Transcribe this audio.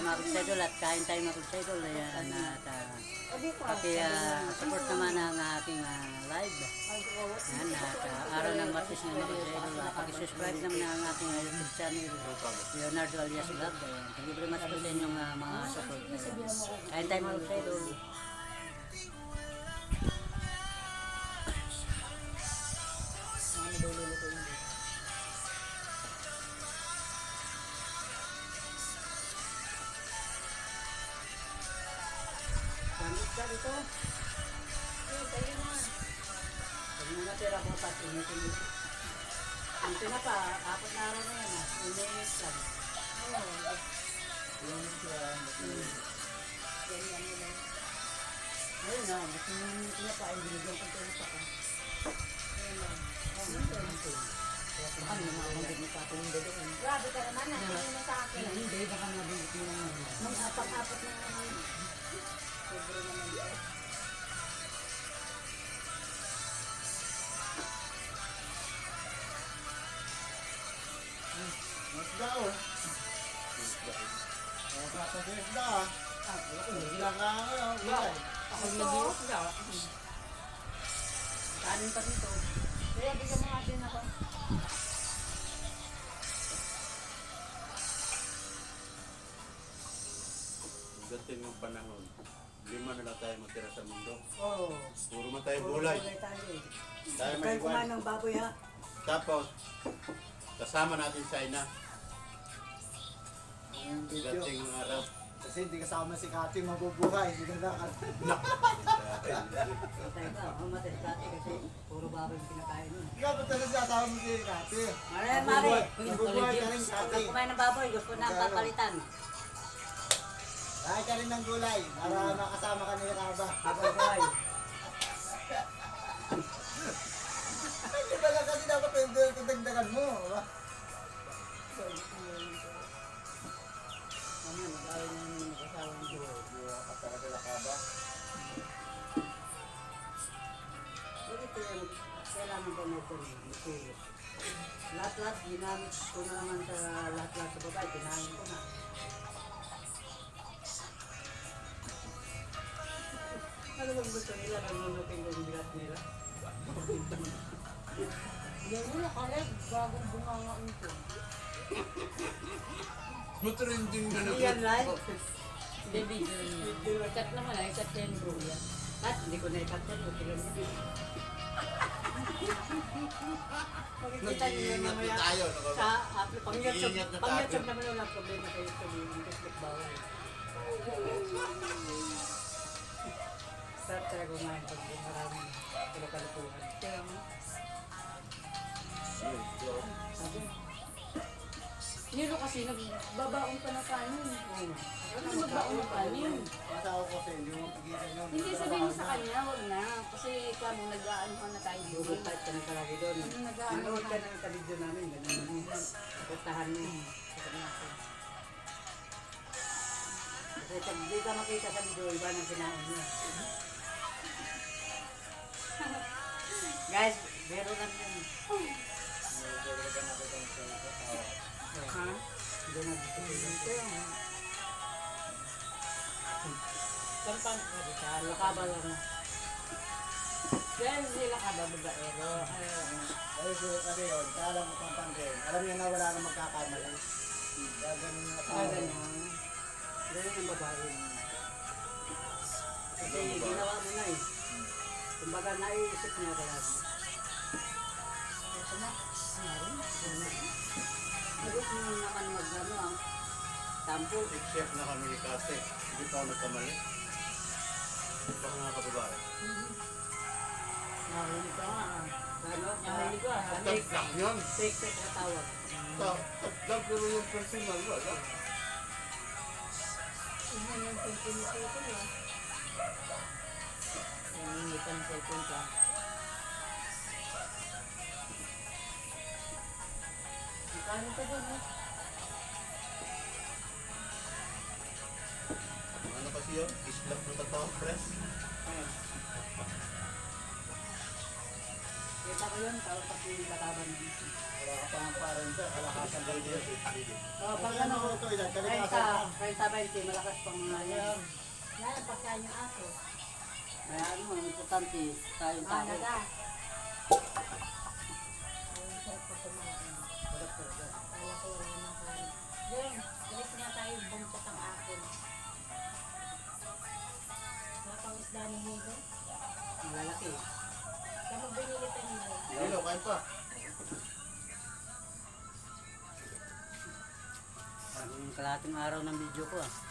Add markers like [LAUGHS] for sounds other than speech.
Kaya mga at kain tayo mga kutsidol. Ayan, at uh, pati ah, support naman ang aking ah, live. Ayan, at ah, araw ng Martes ng mga. Uh, Pag-subscribe naman ang aking YouTube channel, Leonardo Alias Vlog. Ayan, thank you very much po sa inyong ah, mga support. Ayan. Kain tayo mga kutsidol. Gamit ka dito. Pag mo natira ko pa, initin mo. Ang tinapa, apat na araw na yan. Init lang. Ayun na, mas yung tinapa, ay binigyan ko tinapa ka. Ano na hindi pa ito yung doon? Grabe ka naman, nakinig mo sa akin. Hindi, baka nabinit mo lang. Mga apat-apat na Sobrang Oh. Oh, bata sa isda ah. Isda nga ako oh. Gulay. Ako nag-iwas ka. Kanin pa dito. Kaya bigyan mo natin ako. Dating ng panahon. Lima na lang tayo matira sa mundo. Oo. Puro man tayo gulay. tayo eh. Tayo may Tayo kumain iwan. ng baboy ha. Tapos, kasama natin China. Video. Dating araw. Kasi hindi kasama si Kati mabubuhay. Hindi ka na Tayo ka, mamatay dati kasi puro baboy yung kinakain nun. Hindi ka ba talaga sasama mo si Kati? Mare, mare. Mabubuhay ka rin Kati. Kumain ng baboy, gusto na ang papalitan. Kain ka rin ng gulay para makasama ka nila kaba. Na. Pero ito yung kailangan ba natin mag-serious. Lahat-lahat, ginamit ko na naman sa lahat-lahat sa babae, kinain ko na. Ano bang gusto nila? Nanunukin ko yung bilat nila? Yan mo na kaya, bagong bunganga ito. Matrending na Hindi yan live. Video niya. Cut naman ay cut yan bro yan. At hindi ko na-ikat yan. Okay lang. Makikita niyo yun Nag-iingat na mamaya. tayo. Sa upload, pang YouTube, Nag-iingat na pang tayo. YouTube naman wala problema sa YouTube. Bawal. Sarap talaga kumain pag maraming kalakalukuhan. Kaya mo, sabi, Nilo kasi nagbabaon pa ng kanin. Ano magbaon ng kanin? Masawa ko kasi hindi mo pigilan yun. Hindi sabihin mo sa kanya, wag na. Kasi kamo nag-aano na tayo dito. Type ka na palagi doon. Nag-aano Manood ka ng ka-video namin. Puntahan mo. Natin. Kasi pag di ka makita sa video, iba nang kinain niya. [LAUGHS] Guys, meron lang yun. Ha? Hindi na dito. Kaya nga. Pampang. Sabi ka, lakaba lang. Dahil sila ka ba? Ay, so, ano yun, kaalam mo pang pangkin. Alam niya na wala na magkakamali. Gaganon yung Ah, asawa. ganun. Ganun ang babae. Kasi ginawa mo na eh. Kumbaga naiisip niya kaya. Ito na. Ano rin? Gusto mo naman mag ano ah. Tampo. Chef na kami ni Kate. Hindi pa ako nagkamali. Baka nga kababae. Nahuli ka nga ah. Ano? Nahuli ka, ah. Tagdak yun. take, take na tawag. Tagdak pero yung personal. Wala. Ano yung cellphone ko ito ah? Nangingitan sa cellphone Ano kasi yun? Islap ng tatawang press. Kita ko yun, pag hindi kataban mo. Wala ka pang parang dyan, kalakasan ka dyan. Oh, pag Ano ano, ito, ilan? 30, Kalikasan 30, 20, malakas pang mga yan. Yan, pagkain yung aso. Kaya ano, ang importante, tayong Ah, tao. naga. Ayun, sarap pa kumain. Hello, kain pa. Parang yung kalating araw ng video ko ah.